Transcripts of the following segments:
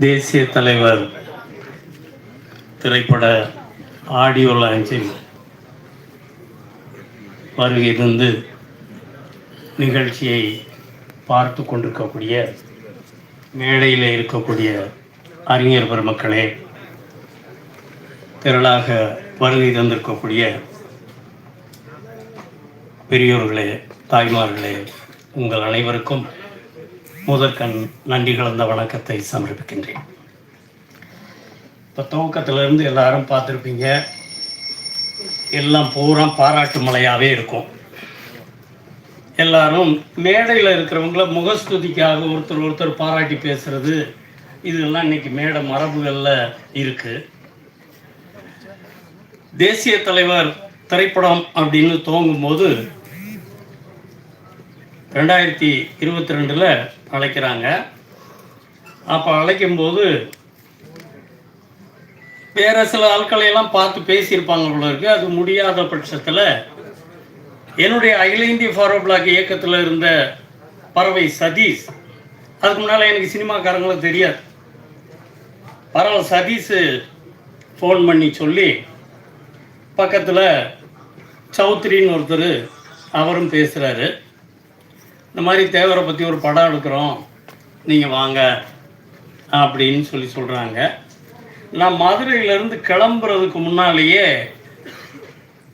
தேசிய தலைவர் திரைப்பட ஆடியோ லான்ச்சில் வருகை தந்து நிகழ்ச்சியை பார்த்து கொண்டிருக்கக்கூடிய மேடையில் இருக்கக்கூடிய அறிஞர் பெருமக்களே திரளாக வருகை தந்திருக்கக்கூடிய பெரியோர்களே தாய்மார்களே உங்கள் அனைவருக்கும் முதற்கண் நன்றி கலந்த வணக்கத்தை சமர்ப்பிக்கின்றேன். இப்போ துவக்கத்திலிருந்து எல்லாரும் பார்த்துருப்பீங்க. எல்லாம் பூரா பாராட்டு மலையாகவே இருக்கும். எல்லாரும் மேடையில் இருக்கிறவங்கள முகஸ்துதிக்காக ஒருத்தர் ஒருத்தர் பாராட்டி பேசுறது இதெல்லாம் இன்னைக்கு மேடை மரபுகளில் இருக்குது தேசிய தலைவர் திரைப்படம் அப்படின்னு துவங்கும்போது ரெண்டாயிரத்தி இருபத்தி ரெண்டில் அழைக்கிறாங்க. அப்போ அழைக்கும்போது வேறு சில ஆட்களையெல்லாம் பார்த்து பேசியிருப்பாங்க போல இருக்கு. அது முடியாத பட்சத்தில் என்னுடைய அகில இந்திய ஃபாரோ பிளாக் இயக்கத்தில் இருந்த பறவை சதீஷ் அதுக்கு முன்னால் எனக்கு சினிமாக்காரங்களும் தெரியாது. பரவாயில்ல சதீஷ் ஃபோன் பண்ணி சொல்லி பக்கத்தில் சௌத்ரின்னு ஒருத்தர் அவரும் பேசுகிறாரு இந்த மாதிரி தேவரை பற்றி ஒரு படம் எடுக்கிறோம். நீங்கள் வாங்க. அப்படின்னு சொல்லி சொல்கிறாங்க நான் மதுரையிலேருந்து கிளம்புறதுக்கு முன்னாலேயே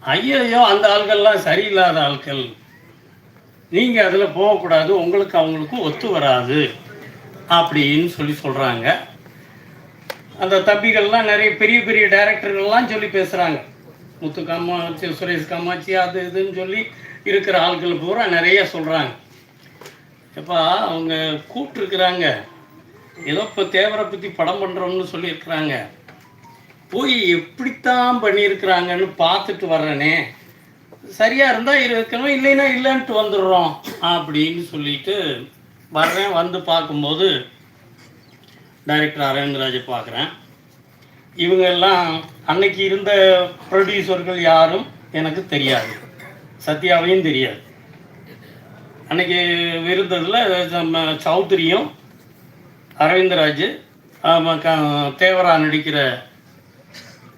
ஐயையோ அந்த ஆள்கள்லாம் சரியில்லாத ஆட்கள் நீங்கள் அதில் போகக்கூடாது உங்களுக்கு அவங்களுக்கும் ஒத்து வராது அப்படின்னு சொல்லி சொல்கிறாங்க அந்த தம்பிகள்லாம் நிறைய பெரிய பெரிய டைரக்டர்கள்லாம் சொல்லி பேசுகிறாங்க முத்து காமாட்சி சுரேஷ் காமாட்சி அது இதுன்னு சொல்லி இருக்கிற ஆட்கள் பூரா நிறைய சொல்கிறாங்க எப்பா அவங்க கூப்பிட்டுருக்குறாங்க. ஏதோ இப்போ தேவரை பற்றி படம் பண்ணுறோம்னு சொல்லியிருக்கிறாங்க. போய் எப்படித்தான் பண்ணியிருக்கிறாங்கன்னு பார்த்துட்டு வர்றேனே. சரியாக இருந்தால் இருக்கணும் இல்லைன்னா இல்லைன்ட்டு வந்துடுறோம் அப்படின்னு சொல்லிட்டு வர்றேன் வந்து பார்க்கும்போது டைரக்டர் அரவிந்தராஜை பார்க்குறேன். இவங்க எல்லாம் அன்னைக்கு இருந்த ப்ரொடியூசர்கள் யாரும் எனக்கு தெரியாது. சத்யாவையும் தெரியாது. அன்னைக்கு விருந்ததில் நம்ம சௌத்ரியும் அரவிந்தராஜ் தேவரா நடிக்கிற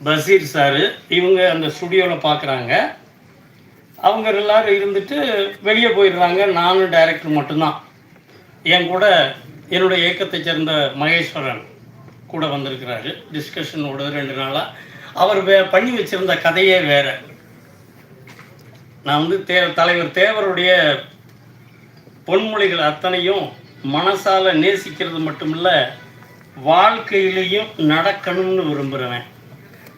பசீர் சாரு இவங்க அந்த ஸ்டுடியோவில் பார்க்குறாங்க அவங்க எல்லாரும் இருந்துட்டு வெளியே போயிடுறாங்க. நானும் டைரக்டர் மட்டும்தான். என் கூட என்னுடைய இயக்கத்தை சேர்ந்த மகேஸ்வரன் கூட வந்திருக்கிறாரு. டிஸ்கஷனோட ரெண்டு நாளாக அவர் வே பண்ணி வச்சிருந்த கதையே வேறு. நான் வந்து தே தலைவர் தேவருடைய பொன்மொழிகள் அத்தனையும் மனசால நேசிக்கிறது மட்டுமில்ல வாழ்க்கையிலையும் நடக்கணும்னு விரும்புகிறவன்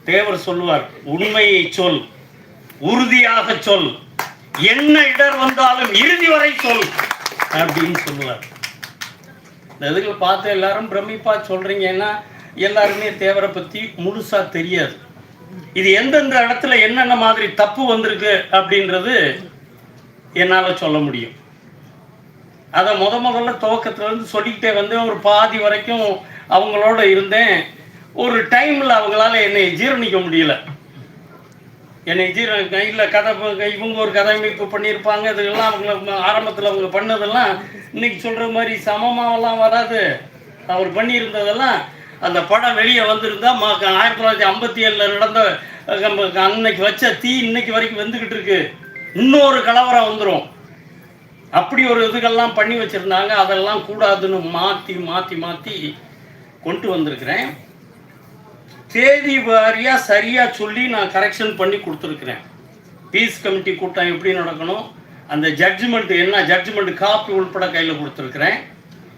தேவர் சொல்லுவார் உண்மையை சொல் உறுதியாக சொல் என்ன இடர் வந்தாலும் இறுதி வரை சொல் அப்படின்னு சொல்லுவார். இந்த இதுகளை பார்த்து எல்லாரும் பிரமிப்பா சொல்றீங்கன்னா எல்லாருமே தேவரை பத்தி முழுசா தெரியாது. இது எந்தெந்த இடத்துல என்னென்ன மாதிரி தப்பு வந்திருக்கு அப்படின்றது என்னால் சொல்ல முடியும். அதை முத முதல்ல துவக்கத்துலேருந்து சொல்லிக்கிட்டே வந்தேன் ஒரு பாதி வரைக்கும் அவங்களோட இருந்தேன். ஒரு டைமில் அவங்களால என்னை ஜீரணிக்க முடியல. என்னை ஜீரண இல்லை கதை இவங்க ஒரு கதையமைப்பு பண்ணியிருப்பாங்க இதுக்கெல்லாம் அவங்க ஆரம்பத்தில் அவங்க பண்ணதெல்லாம் இன்னைக்கு சொல்கிற மாதிரி சமமாவெல்லாம் வராது. அவர் பண்ணியிருந்ததெல்லாம் அந்த படம் வெளியே வந்திருந்தா மா ஆயிரத்தி தொள்ளாயிரத்தி ஐம்பத்தி ஏழில் நடந்த நம்ம அன்னைக்கு வச்ச தீ இன்னைக்கு வரைக்கும் வந்துக்கிட்டு இருக்கு. இன்னொரு கலவரம் வந்துடும் அப்படி ஒரு இதுகள்லாம் பண்ணி வச்சுருந்தாங்க. அதெல்லாம் கூடாதுன்னு மாற்றி மாற்றி மாற்றி கொண்டு வந்திருக்கிறேன். தேதி வாரியாக சரியாக சொல்லி நான் கரெக்ஷன் பண்ணி கொடுத்துருக்குறேன். பீஸ் கமிட்டி கூட்டம் எப்படி நடக்கணும்? அந்த ஜட்ஜ்மெண்ட் என்ன? ஜட்ஜ்மெண்ட் காப்பி உள்பட கையில் கொடுத்துருக்குறேன்.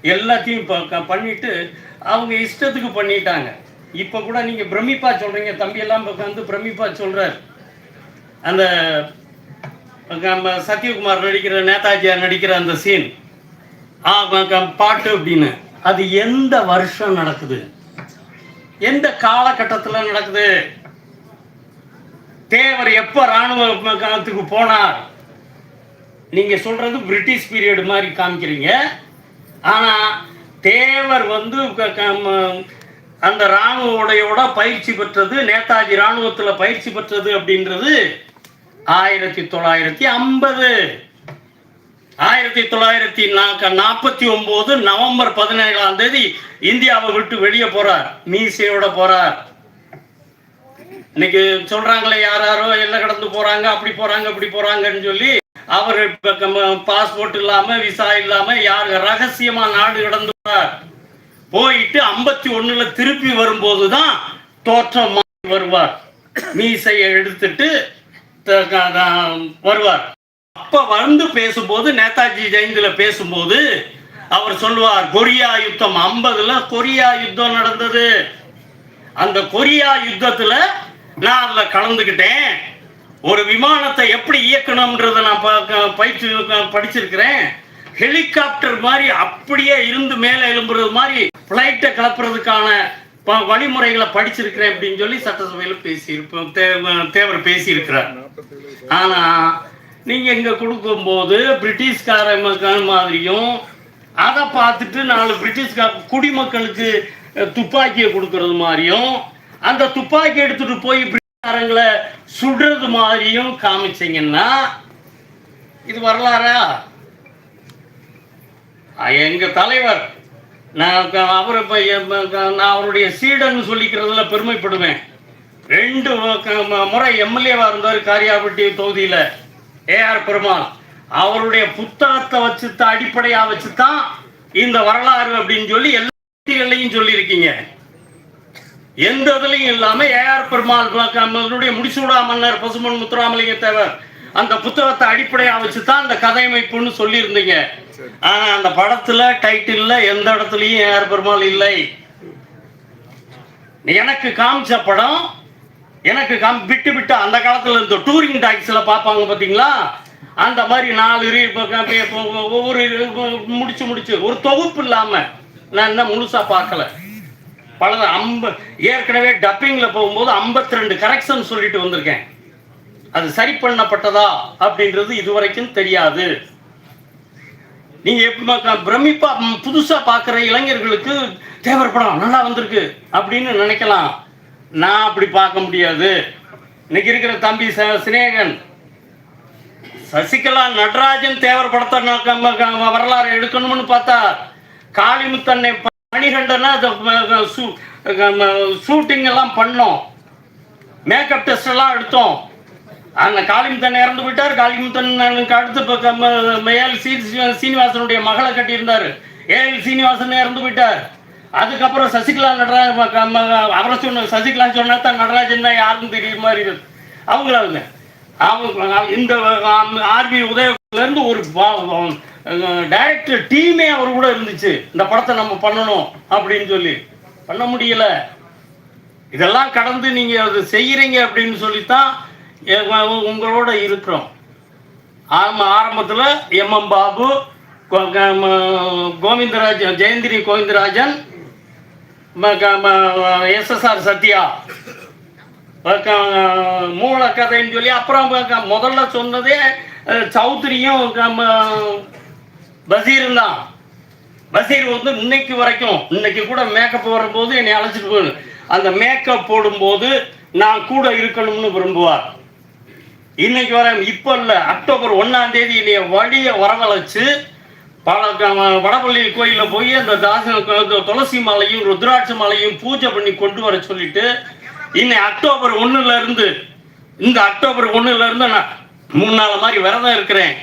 எல்லாத்தையும் இப்போ க- அவங்க இஷ்டத்துக்கு பண்ணிட்டாங்க. இப்போ கூட நீங்கள் பிரமிப்பா சொல்கிறீங்க தம்பியெல்லாம் இப்போ வந்து பிரமிப்பா சொல்கிறார் அந்த நம்ம சத்யகுமார் நடிக்கிற நேதாஜியார் நடிக்கிற அந்த சீன் க- பாட்டு அப்படின்னு. அது எந்த வருஷம் நடக்குது? எந்த காலகட்டத்தில் நடக்குது? தேவர் எப்போ ராணுவ காலத்துக்கு போனார்? நீங்கள் சொல்கிறது பிரிட்டிஷ் பீரியட் மாதிரி காமிக்கிறீங்க. ஆனால் தேவர் வந்து க- அந்த ராணுவ உடையோட பயிற்சி பெற்றது நேதாஜி இராணுவத்தில் பயிற்சி பெற்றது அப்படின்றது ஆயிரத்தி தொள்ளாயிரத்தி ஐம்பது. ஆயிரத்தி தொள்ளாயிரத்தி நாற்பத்தி ஒன்பது நவம்பர் பதினேழாம் தேதி இந்தியாவை விட்டு வெளியே போறார். மீசையோட போறார். இன்னைக்கு சொல்றாங்களே யாராரோ யாரோ எல்லாம் கடந்து போறாங்க அப்படி போறாங்க இப்படி போறாங்கன்னு சொல்லி அவர் பாஸ்போர்ட் இல்லாம விசா இல்லாம யார் ரகசியமா நாடு கடந்து போறார். போயிட்டு ஐம்பத்தி ஒண்ணுல திருப்பி வரும்போதுதான் தோற்றம் மாறி வருவார். மீசையை எடுத்துட்டு வருவார். அப்ப வந்து பேசும்போது நேதாஜி ஜெயந்தில பேசும்போது அவர் சொல்லுவார் கொரியா யுத்தம் ஐம்பதுல கொரியா யுத்தம் நடந்தது. அந்த கொரியா யுத்தத்துல நான் அதுல கலந்துக்கிட்டேன். ஒரு விமானத்தை எப்படி இயக்கணும்ன்றத நான் ப- க- பயிற்சி படிச்சிருக்கிறேன். ஹெலிகாப்டர் மாதிரி அப்படியே இருந்து மேலே எழும்புறது மாதிரி ஃப்ளைட்டை கிளப்புறதுக்கான வழிமுறைகளை படிச்சிருக்கிறேன் அப்படின்னு சொல்லி சட்டசபையில் பேசியிருப்போம். தேவர் பேசியிருக்கிறார். ஆனால் நீங்கள் இங்கே கொடுக்கும்போது பிரிட்டிஷ்கார மாதிரியும் அதை பார்த்துட்டு நாலு பிரிட்டிஷ்கார குடிமக்களுக்கு துப்பாக்கியை கொடுக்கறது மாதிரியும் அந்த துப்பாக்கி எடுத்துட்டு போய் பிரிட்டிஷ்காரங்களை சுடுறது மாதிரியும் காமிச்சிங்கன்னா இது வரலாறா? எங்கள் எங்க தலைவர் நான் அவர் நான் அவருடைய சீடன் சொல்லிக்கிறதுல பெருமைப்படுவேன். ரெண்டு க- முறை எம்எல்ஏவா இருந்தார் காரியாபட்டி தொகுதியில். ஏஆர் பெருமாள். அவருடைய புத்தகத்தை வச்சு தான் அடிப்படையா வச்சு தான் இந்த வரலாறு அப்படின்னு சொல்லி எல்லா சொல்லியிருக்கீங்க. எந்த இதுலையும் இல்லாம ஏஆர் பெருமாள் முடிசூடா மன்னர் பசுமன் முத்துராமலிங்க தேவர் அந்த புத்தகத்தை அடிப்படையா வச்சு தான் அந்த கதையமைப்புன்னு சொல்லியிருந்தீங்க. ஆனா அந்த படத்துல டைட்டில்ல எந்த இடத்துலயும் ஏஆர் பெருமாள் இல்லை. எனக்கு காமிச்ச படம் எனக்கு காம் விட்டு விட்டு அந்த காலத்துல இந்த டூரிங் டாக்ஸில் பார்ப்பாங்க பார்த்தீங்களா அந்த மாதிரி நாலு ஒவ்வொரு முடிச்சு முடிச்சு ஒரு தொகுப்பு இல்லாம நான் என்ன முழுசா பார்க்கல. பல ஐம்ப ஏற்கனவே டப்பிங்ல போகும்போது 52 ரெண்டு கரெக்ஷன் சொல்லிட்டு வந்திருக்கேன். அது சரி பண்ணப்பட்டதா அப்படின்றது இதுவரைக்கும் தெரியாது. நீங்க எப்படி பிரமிப்பா புதுசா பார்க்குற இளைஞர்களுக்கு தேவர் படம் நல்லா வந்திருக்கு அப்படின்னு நினைக்கலாம். நான் அப்படி பார்க்க முடியாது. இன்னைக்கு இருக்கிற தம்பி ச- சிநேகன். சசிகலா நடராஜன் தேவர் படத்தை வரலாறு எடுக்கணும்னு பார்த்தா காளிமுத்தன்னை ப- மணிகண்டனா ஷூட்டிங் எல்லாம் பண்ணோம். மேக்கப் டெஸ்ட் எல்லாம் எடுத்தோம். அந்த காளிமுத்தன் இறந்து போயிட்டார். காளிமுத்தன் அடுத்து இப்போ ஏல் சீனிவாசனுடைய மகளை கட்டியிருந்தார். ஏஎல் சீனிவாசன் இறந்து போயிட்டார். அதுக்கப்புறம் சசிகலா நடராஜன் அவரை சொன்ன சசிகலான்னு சொன்னா தான் நடராஜன் தான் யாருன்னு தெரியுற மாதிரி இருக்கு அவங்கள அவங்க அவங்க இந்த ஆர்பி உதயகுலேருந்து ஒரு டைரக்டர் டீமே அவர் கூட இருந்துச்சு. இந்த படத்தை நம்ம பண்ணணும் அப்படின்னு சொல்லி. பண்ண முடியல. இதெல்லாம் கடந்து நீங்க அது செய்யறீங்க அப்படின்னு சொல்லித்தான் உங்களோட இருக்கிறோம். ஆமா ஆரம்பத்தில் எம். எம். பாபு கோ- ம- கோவிந்தராஜன் ஜெயந்திரி கோவிந்தராஜன் எஸ்எஸ்ஆர் சத்யா. மூல கதைன்னு சொல்லி அப்புறம் க- முதல்ல சொன்னதே சௌத்ரியும் பசீர் பசீரும் தான். பசீர் வந்து இன்னைக்கு வரைக்கும் இன்னைக்கு கூட மேக்கப் வரும்போது என்னை அழைச்சிட்டு போகணும் அந்த மேக்கப் போடும்போது நான் கூட இருக்கணும்னு விரும்புவார். இன்னைக்கு வர இப்போ இல்லை அக்டோபர் ஒன்னாம் தேதி என்னைய வழிய வரவழைச்சு பல க- வடபள்ளி கோயிலில் போய் அந்த தாசன துளசி மாலையும் ருத்ராட்ச மாலையும் பூஜை பண்ணி கொண்டு வர சொல்லிட்டு இன்னை அக்டோபர் ஒண்ணுல இருந்து இந்த அக்டோபர் ஒண்ணுல இருந்து நான் மூணு நாள் மாதிரி விரதம் இருக்கிறேன்.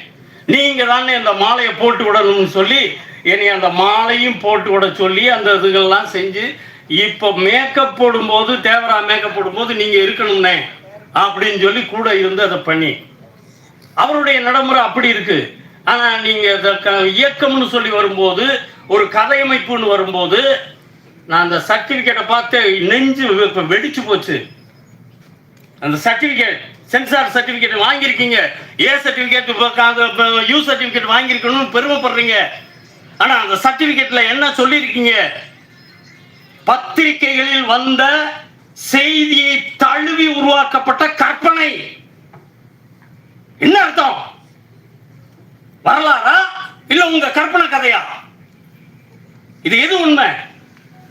நீங்க தானே இந்த மாலையை போட்டு விடணும்னு சொல்லி என்னை அந்த மாலையும் போட்டு விட சொல்லி அந்த இதுகள்லாம் செஞ்சு இப்போ மேக்கப் போடும்போது தேவரா மேக்கப் போடும்போது நீங்க இருக்கணும்னே. அப்படின்னு சொல்லி கூட இருந்து அதை பண்ணி. அவருடைய நடைமுறை அப்படி இருக்கு. ஆனா நீங்க க- இயக்கம்னு சொல்லி வரும்போது ஒரு கதையமைப்புன்னு வரும்போது நான் அந்த சர்டிபிகேட்டை பார்த்து நெஞ்சு வெடிச்சு போச்சு. அந்த சர்டிபிகேட் சென்சார் சர்டிபிகேட் வாங்கியிருக்கீங்க. ஏ சர்டிபிகேட் யூ சர்டிபிகேட் வாங்கியிருக்கணும்னு பெருமைப்படுறீங்க. ஆனா அந்த சர்டிபிகேட்ல என்ன சொல்லியிருக்கீங்க? பத்திரிகைகளில் வந்த செய்தியை தழுவி உருவாக்கப்பட்ட கற்பனை. என்ன அர்த்தம்? வரலாறா? இல்ல உங்க கற்பனை கதையா? இது எது உண்மை?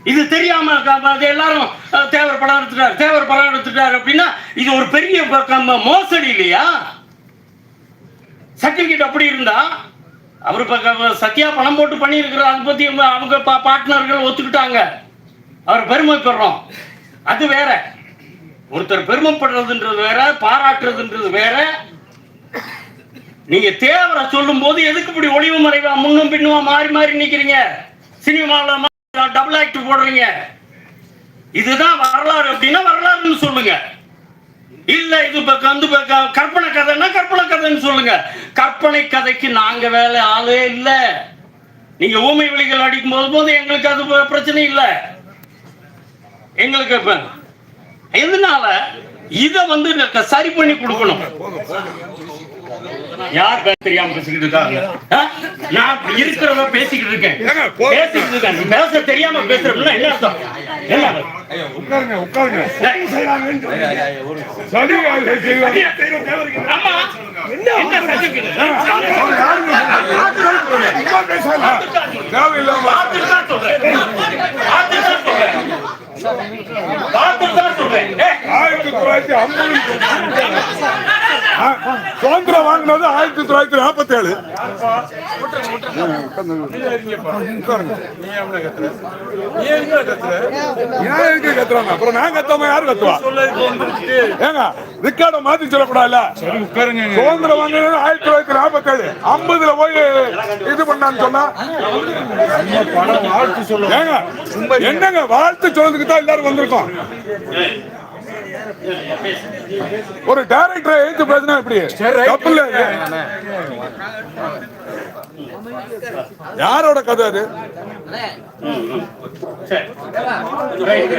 இது தெரியாம அது எல்லாரும் தேவர் படம் எடுத்துட்டார் தேவர் படம் எடுத்துட்டார் அப்படின்னா இது ஒரு பெரிய மோசடி இல்லையா? சர்டிபிகேட் அப்படி இருந்தா அவர் சத்யா பணம் போட்டு பண்ணியிருக்கிறார் அதை பத்தி அவங்க பா பார்ட்னர்கள் ஒத்துக்கிட்டாங்க. அவர் பெருமைப்படுறோம் அது வேற. ஒருத்தர் பெருமைப்படுறதுன்றது வேற பாராட்டுறதுன்றது வேற. நீங்க தேவரை சொல்லும் போது எதுக்கு இப்படி ஒளிவு மறைவா முன்னும் பின்னுமா மாறி மாறி நிக்கிறீங்க? சினிமாவில் டபுள் ஆக்ட் போடுறீங்க. இதுதான் வரலாறு அப்படின்னா வரலாறுன்னு சொல்லுங்க. இல்ல இது இப்ப வந்து கற்பனை கதைன்னா கற்பனை கதைன்னு சொல்லுங்க. கற்பனை கதைக்கு நாங்க வேலை ஆளே இல்லை. நீங்க ஊமை விழிகள் அடிக்கும் போது போது எங்களுக்கு அது பிரச்சனை இல்லை. எங்களுக்கு இப்ப எதனால இத வந்து சரி பண்ணி கொடுக்கணும் யார் தெரியாம பேசிக்கிட்டு இருக்காங்க? நான் இருக்கிறத பேசிக்கிட்டு இருக்கேன் பேசிக்கிட்டு இருக்கேன் பேச தெரியாம பேசுறோம்னா என்ன அர்த்தம் என்ன ஐயா, உட்காருங்க உட்காருங்க. தேவையில்லாம பார்த்துட்டு தான் சொல்றேன். ஆயிரத்தி தொள்ளாயிரத்தி ஐம்பது சுதந்திரம் வாங்கினது ஆயிரத்தி தொள்ளாயிரத்தி நாற்பத்தி ஏழு ஏன் கத்துறாங்க? அப்புறம் நான் கத்தாம யாரு கத்துவா? ஏங்க ரிக்கார்ட மாத்தி சொல்லக்கூடாதுல்ல? சுதந்திரம் வாங்கினது ஆயிரத்தி தொள்ளாயிரத்தி நாற்பத்தி ஏழு ஐம்பதுல போய் இது பண்ணான்னு சொன்னா? ஏங்க என்னங்க வாழ்த்து சொல்றதுக்கு தான் எல்லாரும் வந்திருக்கோம். ஒரு டைரக்டர் எழுத்து பேசினா எப்படி? தப்பு இல்ல. யாரோட கதை அது.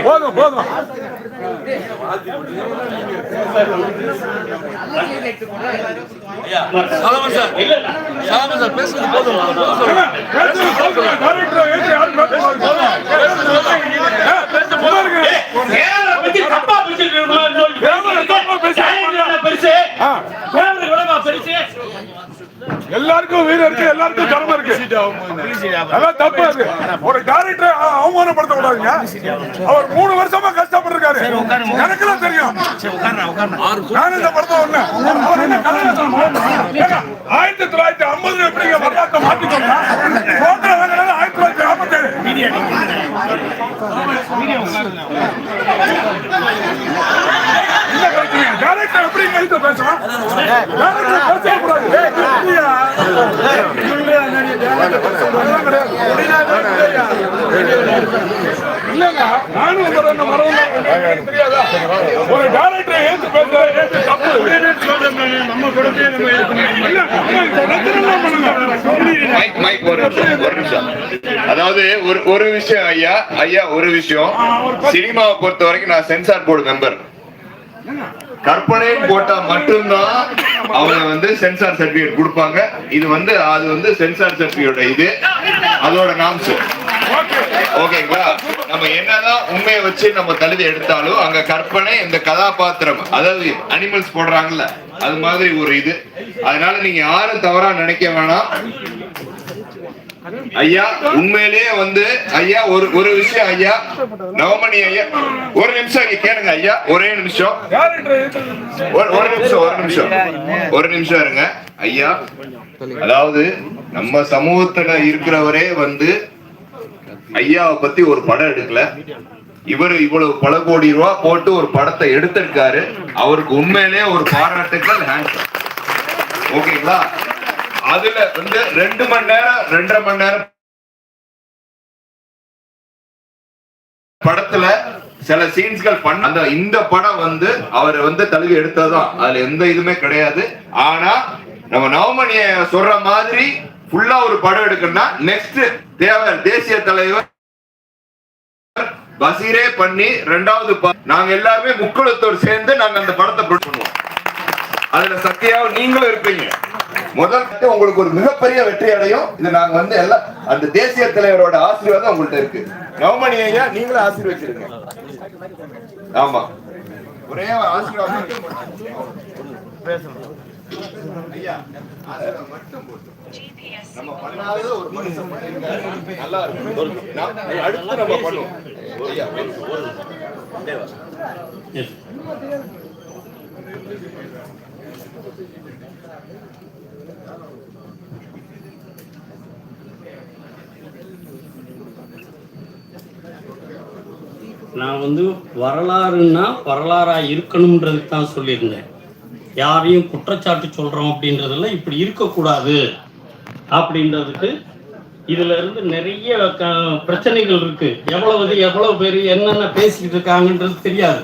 போதும் போதும். பேசுறது போதும். டைரக்டர் எழுத்து யாரும் பேசக்கூடாது. போதும். ஏ, சும்மா இருங்க. தேவரை பத்தி தப்பா பேசிட்டு இருக்கோம்னு சொல்லி தேவரை தப்பா பேசி- ஜெயலலிதா என்ன பெருசு. பெருசு? எல்லாருக்கும் வீரம் இருக்கு எல்லாருக்கும் திறமை இருக்கு. அதான் தப்பு அது. ஒரு டைரக்டர் அவமானப்படுத்த கூடாதுங்க அவர் மூணு வருஷமா கஷ்டப்பட்டிருக்காரு. எனக்குலாம் தெரியும். நான் இந்த படத்தை ஒண்ணு. ஆயிரத்தி தொள்ளாயிரத்தி ஐம்பதுல எப்படிங்க வரலாற்றை வாங்கினது ஆயிரத்தி தொள்ளாயிரத்தி ஏழு என்ன பிரச்சனை டைரக்டர் எப்படி எழுத்து பேசலாம் டைரக்டர் பேசக்கூடாது ஏய், எப்படியா? அதெல்லாம் கிடையாது. நானும் ஒரு ரெண்டு மரம் தெரியாதா? ஒரு பேசுறது தப்பு. நம்ம மைக் ஒரு அதாவது ஒரு ஒரு விஷயம் ஐயா ஐயா ஒரு விஷயம் சினிமாவை பொறுத்த வரைக்கும் நான் சென்சார் போர்டு மெம்பர் கற்பனை போட்டா மட்டும்தான் அவங்க வந்து சென்சார் சர்டிபிகேட் கொடுப்பாங்க. இது வந்து அது வந்து சென்சார் சர்டிபிகேட் இது. அதோட நாம்ஸ் ஓகேங்களா நம்ம என்னதான் உண்மையை வச்சு நம்ம தழுவி எடுத்தாலும் அங்க கற்பனை இந்த கதாபாத்திரம் அதாவது அனிமல்ஸ் போடுறாங்கல்ல அது மாதிரி ஒரு இது. அதனால நீங்க யாரும் தவறா நினைக்க வேணாம். ஐயா உண்மையிலேயே வந்து ஐயா ஒரு ஒரு விஷயம் ஐயா. நவமணி ஐயா ஒரு நிமிஷம் இங்க கேளுங்க ஐயா. ஒரே நிமிஷம். ஒரு ஒரு நிமிஷம் ஒரு நிமிஷம். ஒரு நிமிஷம் இருங்க ஐயா. அதாவது நம்ம சமூகத்துல இருக்கிறவரே வந்து ஐயாவை பத்தி ஒரு படம் எடுக்கல. இவர் இவ்வளவு பல கோடி ரூபா போட்டு ஒரு படத்தை எடுத்திருக்காரு. அவருக்கு உண்மையிலேயே ஒரு பாராட்டுக்கள் ஹேண்ட் ஓகேங்களா அதுல வந்து ரெண்டு மணி நேரம் ரெண்டரை மணி நேரம் படத்துல சில சீன்ஸ்கள் பண்ண அந்த இந்த படம் வந்து அவர் வந்து தழுவி எடுத்ததுதான். அதுல எந்த இதுவுமே கிடையாது. ஆனா நம்ம நவமணிய சொல்ற மாதிரி ஃபுல்லா ஒரு படம் எடுக்கணும்னா நெக்ஸ்ட் தேவர் தேசிய தலைவர் பசீரே பண்ணி ரெண்டாவது நாங்க எல்லாருமே முக்குளத்தோர் சேர்ந்து நாங்க அந்த படத்தை ப்ரொடியூஸ் பண்ணுவோம். அதுல சத்தியாவும் நீங்களும் இருப்பீங்க. முதல் உங்களுக்கு ஒரு மிகப்பெரிய வெற்றி அடையும். இது நாங்க வந்து எல்லாம் அந்த தேசிய தலைவரோட ஆசீர்வாதம் உங்கள்ட்ட இருக்கு. நவமணி ஐயா நீங்களும் ஆசீர்வச்சிருங்க. ஆமா. ஒரே ஒரு ஆசீர்வாதம். ஐயா, ஆசீர்வாதம் மட்டும் போதும். நம்ம பண்ணாதது ஒரு மனுஷன் நல்லா இருக்கும். அடுத்து நம்ம பண்ணுவோம். ஐயா நான் வந்து வரலாறுன்னா வரலாறா இருக்கணுன்றது தான் சொல்லியிருந்தேன். யாரையும் குற்றச்சாட்டு சொல்றோம் அப்படின்றதுல இப்படி இருக்கக்கூடாது அப்படின்றதுக்கு இதுல இருந்து நிறைய க- பிரச்சனைகள் இருக்கு. எவ்வளவு எவ்வளவு பேர் என்னென்ன பேசிக்கிட்டு இருக்காங்கன்றது தெரியாது.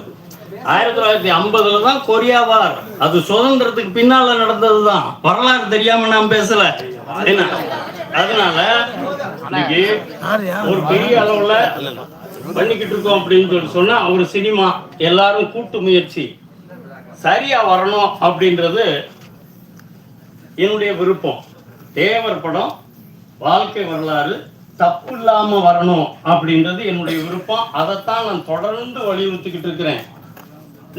ஆயிரத்தி தொள்ளாயிரத்தி ஐம்பதுல தான் கொரியா வார். அது சுதந்திரத்துக்கு பின்னால நடந்ததுதான். வரலாறு தெரியாம நான் பேசல. என்ன? அதனால இன்னைக்கு ஒரு பெரிய அளவுல பண்ணிக்கிட்டு இருக்கோம் அப்படின்னு சொல்லி சொன்னா ஒரு சினிமா எல்லாரும் கூட்டு முயற்சி. சரியா வரணும் அப்படின்றது என்னுடைய விருப்பம். தேவர் படம் வாழ்க்கை வரலாறு தப்பு இல்லாம வரணும் அப்படின்றது என்னுடைய விருப்பம். அதைத்தான் நான் தொடர்ந்து வலியுறுத்திக்கிட்டு இருக்கிறேன்.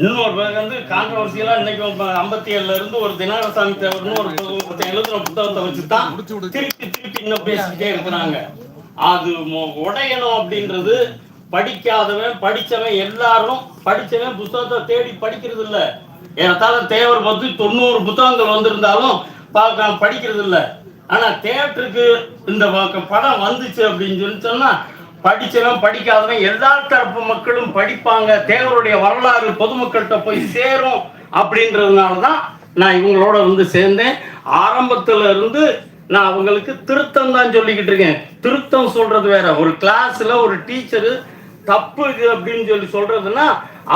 இன்னொரு பேர் வந்து கான்ட்ரவர்சியலா இன்னைக்கு ஐம்பத்தி ஏழுல இருந்து ஒரு தினாரசாமி தேவர்னு ஒரு எழுதுன புத்தகத்தை வச்சு தான் திருப்பி திருப்பி இன்னும் பேசிக்கிட்டே இருக்கிறாங்க. அது உடையணும் அப்படின்றது படிக்காதவன் படிச்சவன் எல்லாரும் படிச்சவன் புத்தகத்தை தேடி படிக்கிறது இல்ல ஏறத்தாழ தேவர் பத்தி தொண்ணூறு புத்தகங்கள் வந்திருந்தாலும் பார்க்க படிக்கிறது இல்ல ஆனா தேட்டருக்கு இந்த பக்கம் படம் வந்துச்சு அப்படின்னு சொல்லி சொன்னா படிச்சவன் படிக்காதவன் எல்லா தரப்பு மக்களும் படிப்பாங்க. தேவருடைய வரலாறு பொதுமக்கள்கிட்ட போய் சேரும் அப்படின்றதுனால தான் நான் இவங்களோட வந்து சேர்ந்தேன். ஆரம்பத்துல இருந்து நான் அவங்களுக்கு திருத்தம் தான் சொல்லிக்கிட்டு இருக்கேன். திருத்தம் சொல்றது வேற. ஒரு கிளாஸ்ல ஒரு டீச்சரு தப்பு இது அப்படின்னு சொல்லி சொல்றதுன்னா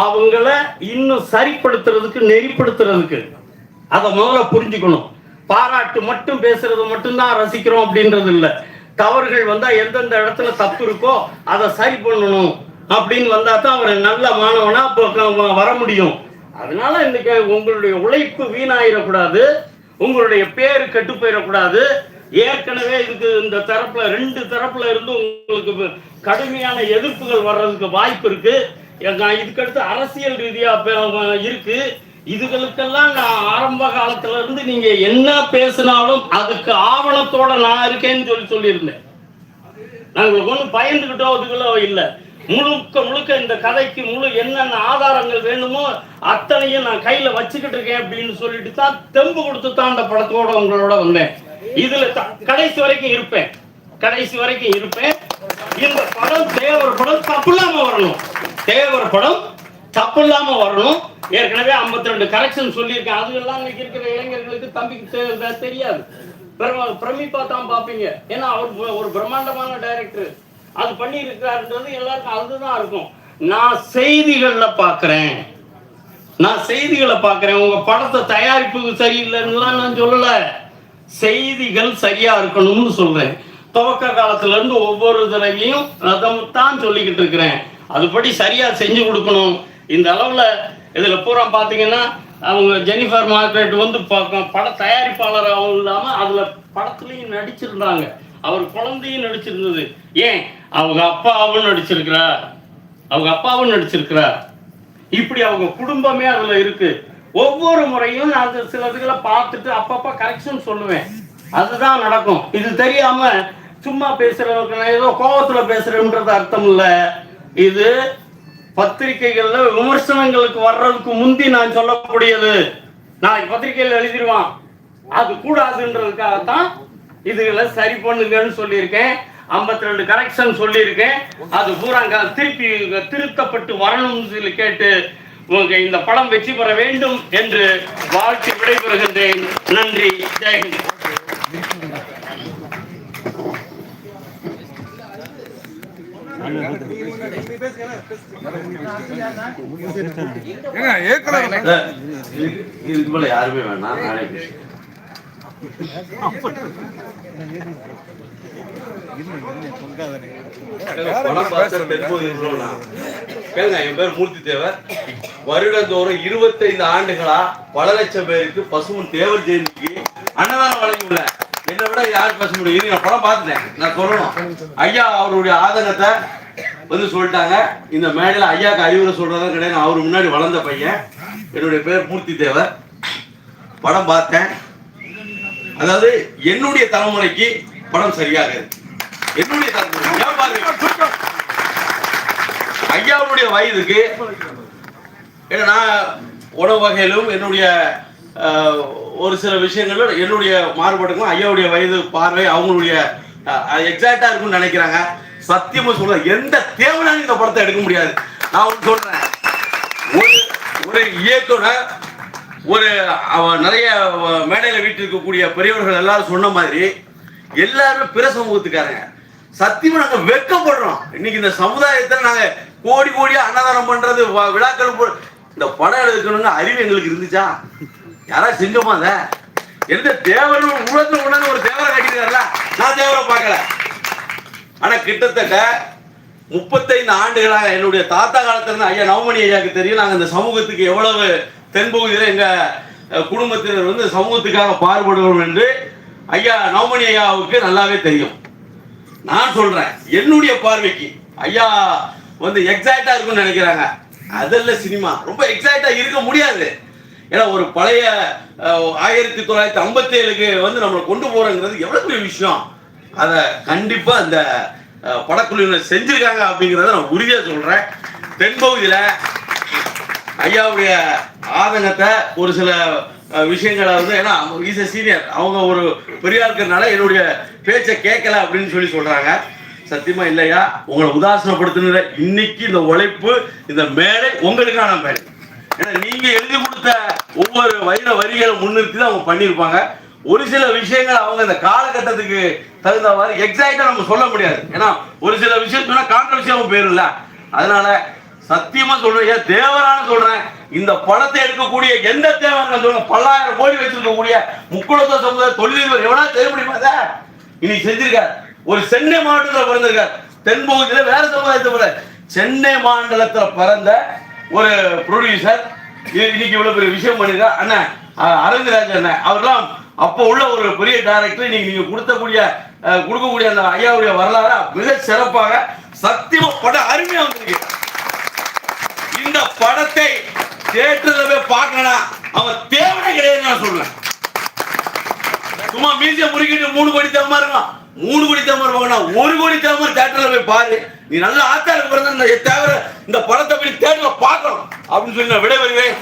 அவங்கள இன்னும் சரிப்படுத்துறதுக்கு நெறிப்படுத்துறதுக்கு. அதை முதல்ல புரிஞ்சுக்கணும். பாராட்டு மட்டும் பேசுறது மட்டும்தான் ரசிக்கிறோம் அப்படின்றது இல்ல. தவறுகள் வந்தா எந்தெந்த இடத்துல தப்பு இருக்கோ அதை சரி பண்ணணும் அப்படின்னு வந்தா தான் அவர் நல்ல மாணவனா வர முடியும். அதனால இன்னைக்கு உங்களுடைய உழைப்பு வீணாயிடக்கூடாது உங்களுடைய பேரு கெட்டு போயிடக்கூடாது ஏற்கனவே இதுக்கு இந்த தரப்புல ரெண்டு தரப்புல இருந்து உங்களுக்கு கடுமையான எதிர்ப்புகள் வர்றதுக்கு வாய்ப்பு இருக்கு. இதுக்கடுத்து அரசியல் ரீதியா இருக்கு. இதுகளுக்கெல்லாம் நான் ஆரம்ப காலத்துல இருந்து நீங்க என்ன பேசினாலும் அதுக்கு ஆவணத்தோட நான் இருக்கேன்னு சொல்லி சொல்லியிருந்தேன். நாங்கள் ஒன்றும் பயந்துகிட்டோ அதுகளோ இல்லை. முழுக்க முழுக்க இந்த கதைக்கு முழு என்னென்ன ஆதாரங்கள் வேணுமோ அத்தனையும் நான் கையில வச்சுக்கிட்டு இருக்கேன் அப்படின்னு சொல்லிட்டு தான் தெம்பு கொடுத்து தான் அந்த படத்தோட உங்களோட வந்தேன். இதுல கடைசி வரைக்கும் இருப்பேன். கடைசி வரைக்கும் இருப்பேன். இந்த படம் தேவர் படம் தப்பு இல்லாம வரணும். தேவர் படம் தப்பு இல்லாம வரணும். ஏற்கனவே 52 ரெண்டு கரெக்ஷன் சொல்லியிருக்கேன். அதுக்கெல்லாம் இன்னைக்கு இருக்கிற இளைஞர்களுக்கு தம்பிக்கு தெரியாது. பிரமிப்பா தான் பார்ப்பீங்க. ஏன்னா அவர் ஒரு பிரம்மாண்டமான டைரக்டர் அது பண்ணி இருக்கிறாருன்றது எல்லாருக்கும் அதுதான் இருக்கும். நான் செய்திகள்ல பாக்குறேன் நான் செய்திகளை பாக்குறேன் உங்க படத்தை தயாரிப்பு சரியில்லைன்னுலாம் நான் சொல்லலை. செய்திகள் சரியா இருக்கணும்னு சொல்றேன். துவக்க காலத்துல இருந்து ஒவ்வொரு தடவையும் தான் சொல்லிக்கிட்டு இருக்கிறேன். அதுபடி சரியா செஞ்சு கொடுக்கணும். இந்த அளவுல இதுல பூரா பாத்தீங்கன்னா அவங்க ஜெனிஃபர் மார்க்ரெட் வந்து பட தயாரிப்பாளராகவும் இல்லாம அதுல படத்துலயும் நடிச்சிருந்தாங்க. அவர் குழந்தையும் நடிச்சிருந்தது. ஏன்? அவங்க அப்பாவும் நடிச்சிருக்கிறார். அவங்க அப்பாவும் நடிச்சிருக்கிறார். இப்படி அவங்க குடும்பமே அதுல இருக்கு. ஒவ்வொரு முறையும் நான் அந்த சில இதுகளை பார்த்துட்டு அப்பப்போ கரெக்ஷன் சொல்லுவேன். அதுதான் நடக்கும். இது தெரியாம சும்மா பேசுறவங்க நான் ஏதோ கோபத்தில் பேசுறேன்றது அர்த்தம் இல்லை. இது பத்திரிகைகள்ல விமர்சனங்களுக்கு வர்றதுக்கு முந்தி நான் சொல்லக்கூடியது. நாளைக்கு பத்திரிகையில் எழுதிடுவான். அது கூடாதுன்றதுக்காகத்தான் இதுகளை சரி பண்ணுங்கன்னு சொல்லியிருக்கேன். 52 ரெண்டு கரெக்ஷன் சொல்லியிருக்கேன். அது பூரா திருப்பி திருத்தப்பட்டு வரணும்னு சொல்லி கேட்டு இந்த படம் வெற்றி பெற வேண்டும் என்று வாழ்த்து விடைபெறுகின்றேன். நன்றி. ஜெயஹிந்த் இதுக்கு மேல யாருமே வேணாம் நானே பேசுறேன். படம் பார்த்த பெரும்போது இவ்வளவுனா? கேளுங்க, என் பேர் மூர்த்தி தேவர் வருடந்தோறும் இருபத்தைந்து ஆண்டுகளா பல லட்சம் பேருக்கு பசுமன் தேவர் ஜெயந்திக்கு அன்னதானம் வழங்கியுள்ள. என்னை விட யார் பேச முடியும் இது நான் படம் பார்த்துட்டேன். நான் சொல்லணும். ஐயா அவருடைய ஆதங்கத்தை வந்து சொல்லிட்டாங்க. இந்த மேடையில் ஐயாக்கு அறிவுரை சொல்றதா கிடையாது. அவர் முன்னாடி வளர்ந்த பையன். என்னுடைய பேர் மூர்த்தி தேவர் படம் பார்த்தேன். அதாவது என்னுடைய தலைமுறைக்கு படம் சரியாக இருக்கு. என்னுடைய தலைமுறை ஏன் பாருங்க. ஐயாவுடைய வயதுக்கு ஏன்னா நான் உணவு வகையிலும் என்னுடைய ஒரு சில விஷயங்களும் என்னுடைய மாறுபாடுக்கும் ஐயாவுடைய வயது பார்வை அவங்களுடைய எக்ஸாக்டா இருக்கும்னு நினைக்கிறாங்க. சத்தியமா சொல்ல எந்த தேவையான இந்த படத்தை எடுக்க முடியாது. நான் ஒன்று சொல்றேன். ஒரு ஒரு இயக்குனர் ஒரு நிறைய மேடையில் மேடையில வீட்டில் இருக்கக்கூடிய பெரியவர்கள் எல்லாரும் சொன்ன மாதிரி எல்லாரும் பிற சமூகத்துக்காரங்க. சத்தியமா நாங்க வெட்கப்படுறோம் இன்னைக்கு இந்த சமுதாயத்தை நாங்க கோடி கோடியா அன்னதானம் பண்றது விழாக்கள் போ- இந்த படம் எடுக்கணுங்க அறிவு எங்களுக்கு இருந்துச்சா? யாராவது செஞ்சோமா அத? எந்த தேவரும் உலகத்துல உணர்ந்து ஒரு தேவரை கட்டிருக்காருல நான் தேவரை பார்க்கல. ஆனா கிட்டத்தட்ட முப்பத்தைந்து ஆண்டுகளாக என்னுடைய தாத்தா காலத்துல இருந்து ஐயா நவமணி ஐயாவுக்கு தெரியும். நாங்க இந்த சமூகத்துக்கு எவ்வளவு தென்பகுதியில் எங்க குடும்பத்தினர் வந்து சமூகத்துக்காக பாடுபடுவோம் என்று ஐயா நவமணி ஐயாவுக்கு நல்லாவே தெரியும். நான் சொல்றேன் என்னுடைய பார்வைக்கு. ஐயா வந்து எக்ஸாக்டா இருக்கும்னு நினைக்கிறாங்க. அதெல்லாம் சினிமா. ரொம்ப எக்ஸாக்டா இருக்க முடியாது. ஏன்னா ஒரு பழைய ஆயிரத்தி தொள்ளாயிரத்தி ஐம்பத்தி ஏழுக்கு வந்து நம்மளை கொண்டு போறோங்கிறது எவ்வளவு பெரிய விஷயம். அதை கண்டிப்பா அந்த படக்குழுவினர் செஞ்சிருக்காங்க அப்படிங்கிறத நான் உறுதியா சொல்றேன். தென்பகுதியில ஐயாவுடைய ஆதங்கத்தை ஒரு சில விஷயங்களை வந்து ஏன்னா இஸ் சீனியர். அவங்க ஒரு பெரியா இருக்கிறதுனால என்னுடைய பேச்சை கேட்கல அப்படின்னு சொல்லி சொல்றாங்க. சத்தியமா இல்லையா? உங்களை உதாசனப்படுத்தின இன்னைக்கு இந்த உழைப்பு இந்த மேடை உங்களுக்கான மேடை. ஏன்னா நீங்க எழுதி கொடுத்த ஒவ்வொரு வைர வரிகளை முன்னிறுத்தி தான் அவங்க பண்ணியிருப்பாங்க. ஒரு சில விஷயங்கள் அவங்க இந்த காலகட்டத்துக்கு தகுந்தவாறு எக்ஸாக்டா நம்ம சொல்ல முடியாது. ஏன்னா ஒரு சில விஷயம் சொன்னா கான்ட்ரவர்சியாவும் போயிரும்ல. அதனால சத்தியமா சொல்றேன் ஏன் தேவரான சொல்றேன். இந்த படத்தை எடுக்கக்கூடிய எந்த தேவன் சொல்லுங்க பல்லாயிரம் கோடி வச்சிருக்கக்கூடிய முக்குளத்த சமுதாய தொழிலதிபர் எவனா தெரிய முடியுமா இனி இன்னைக்கு செஞ்சிருக்கார். ஒரு சென்னை மாவட்டத்தில் பிறந்திருக்கார். தென்பகுதியில வேற சமுதாயத்தை போல சென்னை மாநிலத்துல பிறந்த ஒரு ப்ரொடியூசர் இன்னைக்கு இவ்வளவு பெரிய விஷயம் பண்ணிருக்கா அண்ணா அரங்கராஜ் அண்ணன் அவர்லாம் அப்போ உள்ள ஒரு பெரிய டைரக்டர் இன்னைக்கு நீங்க கொடுத்தக்கூடிய கொடுக்கக்கூடிய அந்த ஐயாவுடைய வரலாறு மிக சிறப்பாக சத்தியமா படம் அருமையா வந்திருக்கு. இந்த படத்தை தேட்டர்ல போய் பார்க்கணும் அவன் தேவனை கிடையாது நான் சொல்றேன். சும்மா மீசிய முறுக்கிட்டு மூணு கோடி தேவமா இருக்கான். மூணு கோடி தேவமா இருப்பாங்க ஒரு கோடி தேவமா தேட்டர்ல போய் பாரு. நீ நல்ல ஆத்தாருக்கு பிறந்த இந்த இந்த படத்தை போய் தேட்டர்ல பார்க்கணும். அப்படின்னு சொல்லி நான் வருவேன்